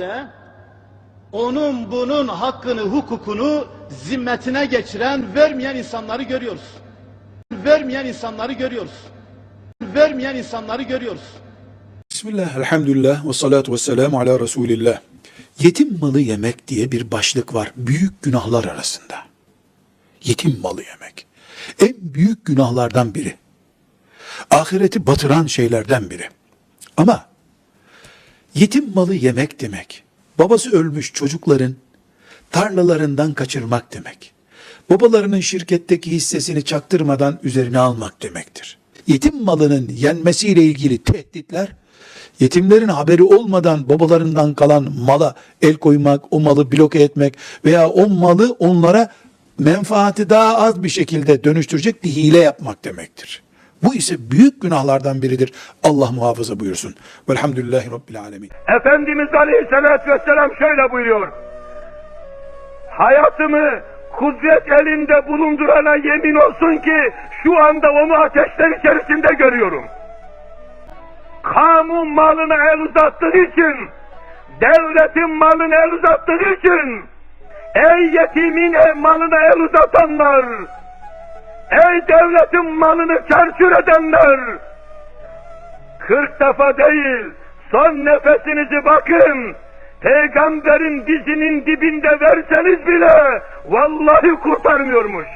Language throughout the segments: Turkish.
halde onun bunun hakkını, hukukunu zimmetine geçiren, vermeyen insanları görüyoruz. Vermeyen insanları görüyoruz. Vermeyen insanları görüyoruz. Bismillah, elhamdülillah ve salatu ve selamu ala Resulillah. Yetim malı yemek diye bir başlık var büyük günahlar arasında. Yetim malı yemek. En büyük günahlardan biri. Ahireti batıran şeylerden biri. Ama yetim malı yemek demek, babası ölmüş çocukların tarlalarından kaçırmak demek. Babalarının şirketteki hissesini çaktırmadan üzerine almak demektir. Yetim malının yenmesiyle ilgili tehditler, yetimlerin haberi olmadan babalarından kalan mala el koymak, o malı bloke etmek veya o malı onlara menfaati daha az bir şekilde dönüştürecek bir hile yapmak demektir. Bu ise büyük günahlardan biridir. Allah muhafaza buyursun. Velhamdülillahi Rabbil Alemin. Efendimiz Aleyhisselatü Vesselam şöyle buyuruyor. Hayatımı kudret elinde bulundurana yemin olsun ki şu anda onu ateşler içerisinde görüyorum. Kamu malına el uzattığı için, devletin malına el uzattığı için, ey yetimin malına el uzatanlar, ey devletin malını çarçur edenler, Kırk defa değil, son nefesinizi bakın. Peygamberin dizinin dibinde verseniz bile vallahi kurtarmıyormuş.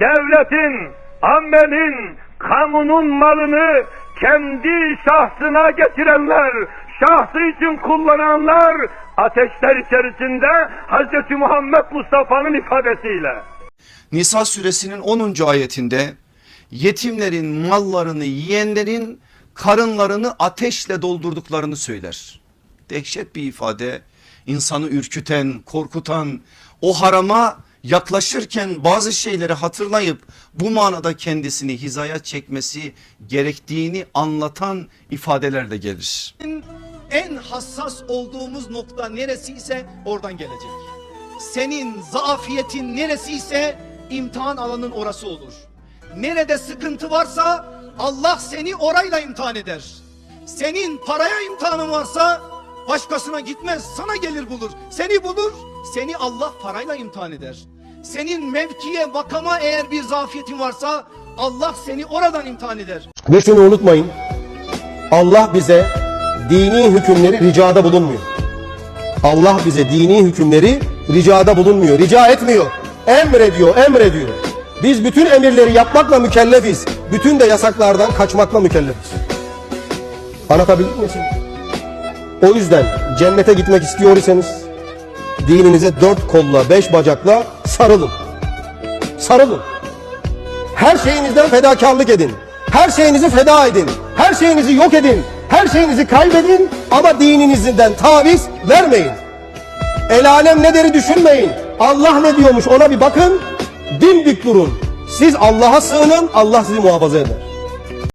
Devletin, ammenin, kamunun malını kendi şahsına getirenler, şahsı için kullananlar ateşler içerisinde Hz. Muhammed Mustafa'nın ifadesiyle. Nisa suresinin 10. ayetinde yetimlerin mallarını yiyenlerin karınlarını ateşle doldurduklarını söyler. Dehşet bir ifade insanı ürküten korkutan o harama yaklaşırken bazı şeyleri hatırlayıp bu manada kendisini hizaya çekmesi gerektiğini anlatan ifadeler de gelir. en hassas olduğumuz nokta neresi ise oradan gelecek. Senin zafiyetin neresi ise imtihan alanın orası olur. Nerede sıkıntı varsa Allah seni orayla imtihan eder. Senin paraya imtihanın varsa başkasına gitmez sana gelir bulur. Seni bulur seni Allah parayla imtihan eder. Senin mevkiye makama eğer bir zafiyetin varsa Allah seni oradan imtihan eder. Ve şunu unutmayın. Allah bize dini hükümleri ricada bulunmuyor. Allah bize dini hükümleri ricada bulunmuyor. Rica etmiyor. Emrediyor, emrediyor. Biz bütün emirleri yapmakla mükellefiz. Bütün de yasaklardan kaçmakla mükellefiz. Anlatabildim mi? O yüzden cennete gitmek istiyor iseniz dininize dört kolla, beş bacakla sarılın. Sarılın. Her şeyinizden fedakarlık edin. Her şeyinizi feda edin. Her şeyinizi yok edin. Her şeyinizi kaybedin ama dininizden taviz vermeyin. El alem ne deri düşünmeyin. Allah ne diyormuş ona bir bakın. Dimdik durun. Siz Allah'a sığının Allah sizi muhafaza eder.